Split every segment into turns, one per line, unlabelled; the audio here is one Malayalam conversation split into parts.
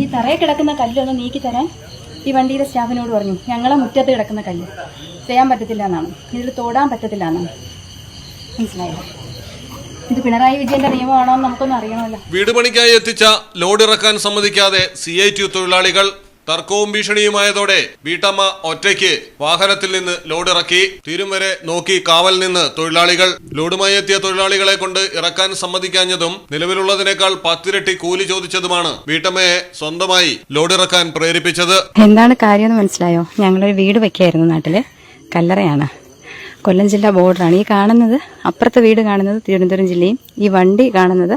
ഈ തറയിൽ കിടക്കുന്ന കല്ലൊന്ന് നീക്കി തരാൻ ഈ വണ്ടിയിലെ സ്റ്റാഫിനോട് പറഞ്ഞു ഞങ്ങളെ മുറ്റത്ത് കിടക്കുന്ന കല്ല്. ചെയ്യാൻ പറ്റത്തില്ല എന്നാണ്. ഇതിൽ തോടാൻ പറ്റത്തില്ല എന്നാണ്. മനസ്സിലായോ? ഇത് പിണറായി വിജയന്റെ നിയമമാണോ എന്ന് നമുക്കൊന്നും അറിയണമല്ലോ.
വീട് പണിക്കായി എത്തിച്ച ലോഡ് ഇറക്കാൻ സമ്മതിക്കാതെ സി ഐ ടി തൊഴിലാളികൾ തർക്കവും ഭീഷണിയുമായതോടെ വീട്ടമ്മ ഒറ്റയ്ക്ക് വാഹനത്തിൽ നിന്ന് ലോഡ് ഇറക്കി തീരും വരെ നോക്കി കാവൽ നിന്ന് തൊഴിലാളികൾ ലോഡുമായി എത്തിയ തൊഴിലാളികളെ കൊണ്ട് ഇറക്കാൻ സമ്മതിക്കാഞ്ഞതും നിലവിലുള്ളതിനേക്കാൾ പത്തിരട്ടി കൂലി ചോദിച്ചതുമാണ് വീട്ടമ്മയെ സ്വന്തമായി ലോഡ് ഇറക്കാൻ പ്രേരിപ്പിച്ചത്.
എന്താണ് കാര്യമെന്ന് മനസ്സിലായോ? ഞങ്ങളൊരു വീട് വെക്കായിരുന്നു നാട്ടിൽ. കല്ലറയാണ്. കൊല്ലം ജില്ല ബോർഡറാണ്. ഈ കാണുന്നത് അപ്പുറത്തെ വീട് കാണുന്നത് തിരുവനന്തപുരം ജില്ലയും ഈ വണ്ടി കാണുന്നത്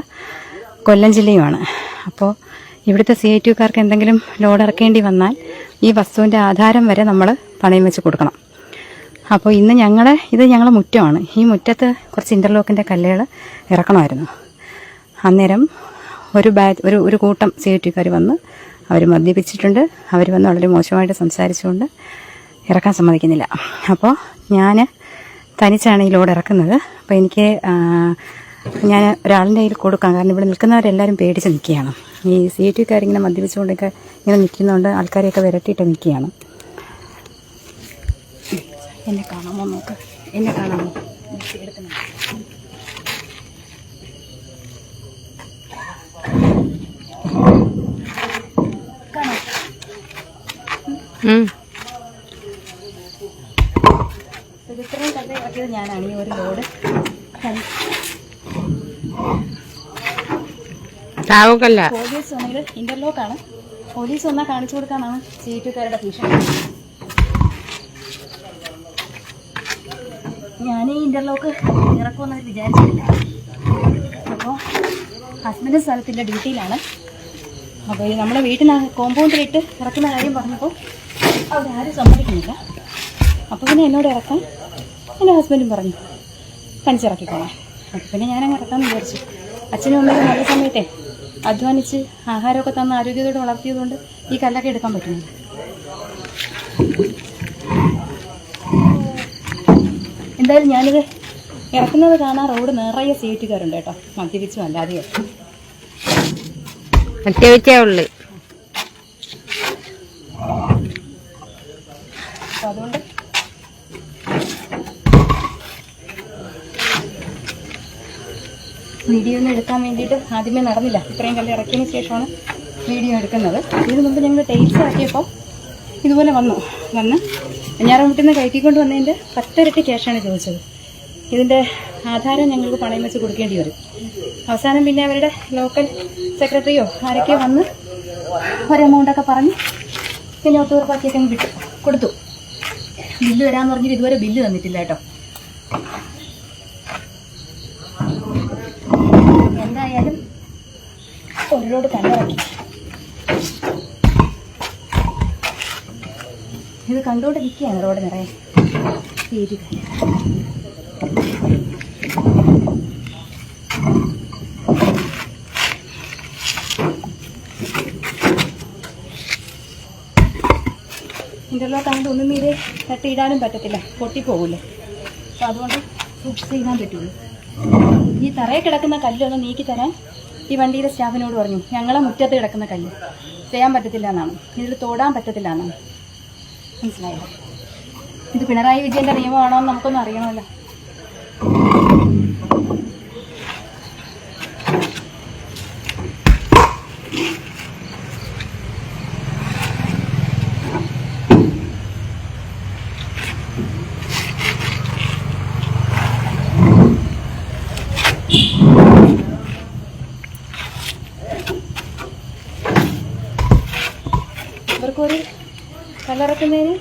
കൊല്ലം ജില്ലയുമാണ്. അപ്പോൾ ഇവിടുത്തെ സി ഐ ടിക്കാർക്ക് എന്തെങ്കിലും ലോഡ് ഇറക്കേണ്ടി വന്നാൽ ഈ വസ്തുവിന്റെ ആധാരം വരെ നമ്മൾ പണയം വെച്ച് കൊടുക്കണം. അപ്പോൾ ഇന്ന് ഞങ്ങളെ ഇത് ഞങ്ങളുടെ മുറ്റമാണ്. ഈ മുറ്റത്ത് കുറച്ച് ഇന്റർലോക്കിന്റെ കല്ലുകൾ ഇറക്കണമായിരുന്നു. അന്നേരം ഒരു ബാച്ച് ഒരു ഒരു കൂട്ടം സി ഐ ടിക്കാർ വന്ന് അവർ മദ്യപിച്ചിട്ടുണ്ട്. അവർ വന്ന് വളരെ മോശമായിട്ട് സംസാരിച്ചുകൊണ്ട് ഇറക്കാൻ സമ്മതിക്കുന്നില്ല. അപ്പോൾ ഞാൻ തനിച്ചാണ് ഈ ലോഡ് ഇറക്കുന്നത്. അപ്പോൾ എനിക്ക് ഞാൻ ഒരാളിന്റെ കയ്യിൽ കൊടുക്കാം. കാരണം ഇവിടെ നിൽക്കുന്നവരെല്ലാവരും പേടിച്ച് നിൽക്കുകയാണ്. ഈ സി ഐ ടിക്കാരിങ്ങനെ മദ്യപിച്ചുകൊണ്ടൊക്കെ ഇങ്ങനെ നിൽക്കുന്നതുകൊണ്ട് ആൾക്കാരെയൊക്കെ വിരട്ടിയിട്ട് നിൽക്കുകയാണ്. എന്നെ കാണാമോ നോക്ക്. എന്നെ കാണാമോ? ഇത്രയും കല്ല് ഇറക്കിയത് ഞാനാണ്. ഈ ഒരു ലോഡ് കല്ല്
താവുകല്ല
പോലീസ് വന്നത് ഇന്റർലോക്കാണ് പോലീസ് വന്നാൽ കാണിച്ചു കൊടുക്കാനാണ് സീറ്റുകാരുടെ ഭീഷണി. ഞാൻ ഈ ഇന്റർലോക്ക് ഇറക്കുമെന്ന് വിചാരിച്ചിട്ടില്ല അപ്പോൾ ഹസ്ബൻഡ് സ്ഥലത്തിന്റെ ഡ്യൂട്ടിയിലാണ് അപ്പോൾ ഈ നമ്മുടെ വീട്ടിൽ കോമ്പൗണ്ടിലിട്ട് ഇറക്കുന്ന കാര്യം പറഞ്ഞപ്പോൾ അവരാരും സമ്മതിക്കുന്നില്ല. അപ്പോൾ പിന്നെ എന്നോട് ഇറക്കാൻ എന്റെ ഹസ്ബൻഡും പറഞ്ഞു തനിച്ചിറക്കിക്കോളാം അപ്പോൾ പിന്നെ ഞാനങ്ങ് ഇറക്കാമെന്ന് വിചാരിച്ചു. അച്ഛനും അമ്മയും നല്ല സമയത്തെ അധ്വാനിച്ച് ആഹാരമൊക്കെ തന്ന് ആരോഗ്യത്തോടെ വളർത്തിയതുകൊണ്ട് ഈ കല്ലൊക്കെ എടുക്കാൻ പറ്റുന്നു എന്തായാലും ഞാനിത് ഇറക്കുന്നത് കാണാൻ റോഡ് നിറയെ സീറ്റുകാരുണ്ട് കേട്ടോ. മദ്യപിച്ചും അല്ലാതെയോ.
മദ്യപിച്ചേ ഉള്ളു.
അതുകൊണ്ട് വീഡിയോ ഒന്നും എടുക്കാൻ വേണ്ടിയിട്ട് ആദ്യമേ നടന്നില്ല. ഇത്രയും കല്ല് ഇറക്കിയതിന് ശേഷമാണ് വീഡിയോ എടുക്കുന്നത്. ഇതിന് മുമ്പ് ഞങ്ങൾ ടേസ്റ്റ് ആക്കിയപ്പോൾ ഇതുപോലെ വന്നു. വന്ന് ഞാറമുട്ടിൽ നിന്ന് കയറ്റിക്കൊണ്ട് വന്നതിന്റെ പത്തിരട്ടി ക്യാഷാണ് ചോദിച്ചത്. ഇതിന്റെ ആധാരം ഞങ്ങൾക്ക് പണയം വെച്ച് കൊടുക്കേണ്ടി വരും. അവസാനം പിന്നെ അവരുടെ ലോക്കൽ സെക്രട്ടറിയോ ആരൊക്കെ വന്ന് ഒരു എമൗണ്ടൊക്കെ പറഞ്ഞ് പിന്നെ ഒത്തുറപ്പാക്കിയൊക്കെ കിട്ടും കൊടുത്തു. ബില്ല് വരാമെന്ന് പറഞ്ഞിട്ട് ഇതുവരെ ബില്ല് തന്നിട്ടില്ല കേട്ടോ എന്തായാലും തന്നെ കല്ലിറക്കി ഇത് കണ്ടുകൊണ്ടിരിക്കുകയാണ് റോഡ് നിറയെ. തീരുക ഇന്റർലോക്ക് ആകുമ്പോൾ ഒന്നും മീതെ തട്ടിയിടാനും പറ്റത്തില്ല. പൊട്ടിപ്പോകില്ലേ അപ്പോൾ അതുകൊണ്ട് സൂക്ഷിച്ച് ഇടാൻ പറ്റുള്ളൂ. ഈ തറയിൽ കിടക്കുന്ന കല്ലൊന്ന് നീക്കി തരാൻ ഈ വണ്ടിയിലെ സ്റ്റാഫിനോട് പറഞ്ഞു ഞങ്ങളെ മുറ്റത്ത് കിടക്കുന്ന കല്ല് ചെയ്യാൻ പറ്റത്തില്ല എന്നാണ്. ഇതിൽ തോടാൻ പറ്റത്തില്ല എന്നാണ്. മനസ്സിലായോ? ഇത് പിണറായി വിജയന്റെ നിയമമാണോ എന്ന് നമുക്കൊന്നും അറിയണമല്ലോ. കല്ലിറക്കുന്നതിന്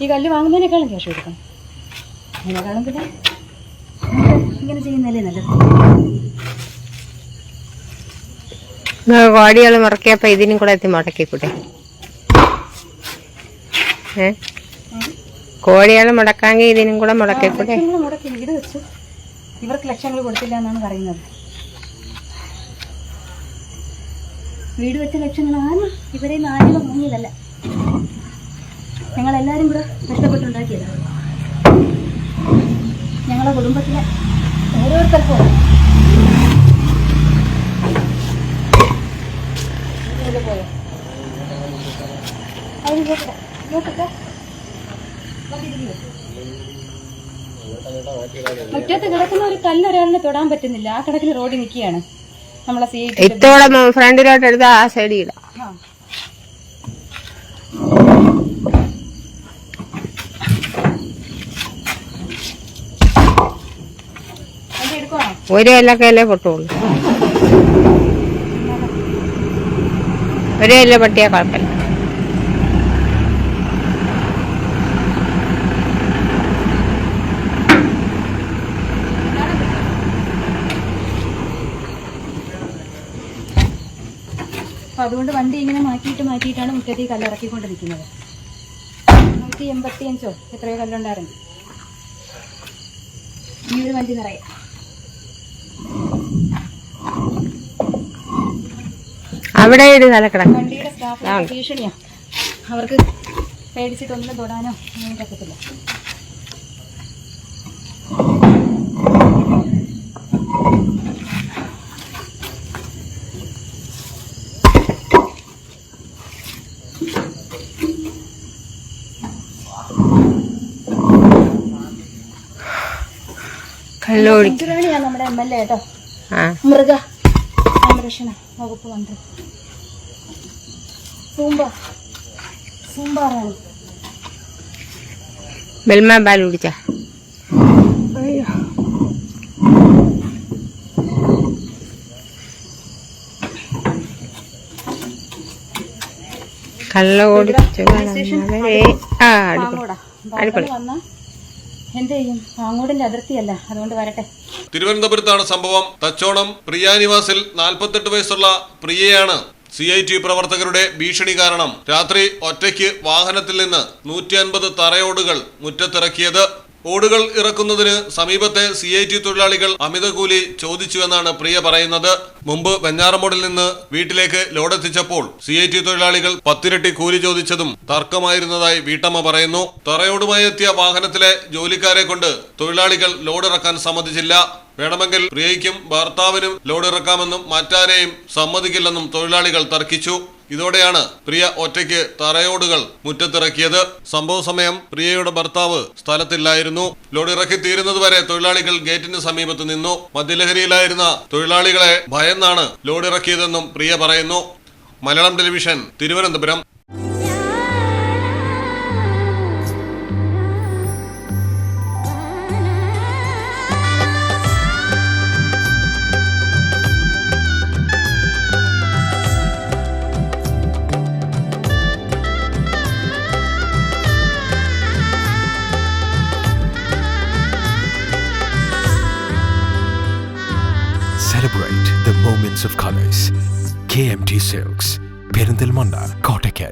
ഈ കല്ല് വാങ്ങുന്നതിനേക്കാളും ക്യാഷ് കൊടുക്കണം. അതിനേക്കാളും പിന്നെ. ഇങ്ങനെ ചെയ്യുന്നതല്ലേ നല്ലത്.
കോടികൾ മുടക്കിയപ്പോ ഇതിനും കൂടെ എത്തി മുടക്കിക്കൂട്ടെ ഏ? കോടികൾ മുടക്കാമെങ്കിൽ ഇതിനും കൂടെ
മുടക്കിക്കൂട്ടെ മുടക്കി വീട് വെച്ചു. ഇവർക്ക് ലക്ഷങ്ങൾ കൊടുത്തില്ല എന്നാണ് പറയുന്നത്. വീട് വെച്ച ലക്ഷങ്ങളാണ് ഇവരെ ഇവരെ ആരും വാങ്ങിയതല്ല ഞങ്ങളെല്ലാവരും കൂടെ കഷ്ടപ്പെട്ടുണ്ടാക്കിയതാണ് ഞങ്ങളുടെ കുടുംബത്തിലെ ഓരോരുത്തർക്കും മുറ്റത്ത് കിടക്കുന്ന ഒരു കല്ല് ഒരാളിനെ തൊടാൻ പറ്റുന്നില്ല. ആ കണക്കിന് റോഡിൽ നിൽക്കുകയാണ് നമ്മളെ സീറ്റ്
ഇത്തോടെ ഫ്രണ്ടിലോട്ട് എടുത്താൽ ആ സൈഡിൽ ഇടാം. ഒരു കൊല്ലക്കല്ലേ പൊട്ടുള്ളൂ. ഒരു കൊല്ല പട്ടിയാ കുഴപ്പമില്ല.
അപ്പൊ അതുകൊണ്ട് വണ്ടി ഇങ്ങനെ മാറ്റിയിട്ട് മാറ്റിയിട്ടാണ് മുറ്റത്തി ഈ കല്ലിറക്കിക്കൊണ്ട് നിൽക്കുന്നത് നൂറ്റി എൺപത്തി അഞ്ചോ എത്രയോ കല്ലുണ്ടായിരുന്നു. ഈ ഒരു വണ്ടി നിറയെ.
അവിടെ ഒരു നിലക്കിടക്കും
വണ്ടിയുടെ സ്റ്റാഫ് ഭീഷണിയാ. അവർക്ക് പേടിച്ചിട്ടൊന്നും തൊടാനോ ഒന്നും പറ്റത്തില്ല.
കള്ളോടി
ഞാൻ നമ്മുടെ എം എൽ എ കേട്ടോ.
ആ.
സംരക്ഷണ വകുപ്പ് മന്ത്രി. സൂമ്പ സൂമ്പാറാണ്
ബെൽമാ പാൽ കുടിച്ച കള്ള ഓടിച്ചു ആ അടിപൊളി
പാങ്ങോടാ
അടിപൊളി.
അതുകൊണ്ട് വരട്ടെ.
തിരുവനന്തപുരത്താണ് സംഭവം. തച്ചോണം പ്രിയാനിവാസിൽ നാൽപ്പത്തെട്ട് വയസ്സുള്ള പ്രിയയാണ് സി ഐ ടി പ്രവർത്തകരുടെ ഭീഷണി കാരണം. രാത്രി ഒറ്റയ്ക്ക് വാഹനത്തിൽ നിന്ന് നൂറ്റി അൻപത് തറയോടുകൾ മുറ്റത്തിറക്കിയത് ഓടുകൾ ഇറക്കുന്നതിന് സമീപത്തെ സി ഐ ടി തൊഴിലാളികൾ അമിത കൂലി ചോദിച്ചുവെന്നാണ് പ്രിയ പറയുന്നത്. മുമ്പ് വെഞ്ഞാറമൂടിൽ നിന്ന് വീട്ടിലേക്ക് ലോഡെത്തിച്ചപ്പോൾ സി ഐ ടി തൊഴിലാളികൾ പത്തിരട്ടി കൂലി ചോദിച്ചതും തർക്കമായിരുന്നതായി വീട്ടമ്മ പറയുന്നു. തറയോടുമായി എത്തിയ വാഹനത്തിലെ ജോലിക്കാരെ കൊണ്ട് തൊഴിലാളികൾ ലോഡിറക്കാൻ സമ്മതിച്ചില്ല. വേണമെങ്കിൽ പ്രിയയ്ക്കും ഭർത്താവിനും ലോഡിറക്കാമെന്നും മറ്റാരെയും സമ്മതിക്കില്ലെന്നും തൊഴിലാളികൾ തർക്കിച്ചു. ഇതോടെയാണ് പ്രിയ ഒറ്റയ്ക്ക് തറയോടുകൾ മുറ്റത്തിറക്കിയത്. സംഭവ സമയം പ്രിയയുടെ ഭർത്താവ് സ്ഥലത്തില്ലായിരുന്നു. ലോഡിറക്കി തീരുന്നതുവരെ തൊഴിലാളികൾ ഗേറ്റിന് സമീപത്ത് നിന്നു. മദ്യലഹരിയിലായിരുന്ന തൊഴിലാളികളെ ഭയന്നാണ് ലോഡ് ഇറക്കിയതെന്നും പ്രിയ പറയുന്നു. Malayalam television Thiruvananthapuram.
Celebrate the moments of colors. KMT Silks, Perinthalmanna Kottakkal.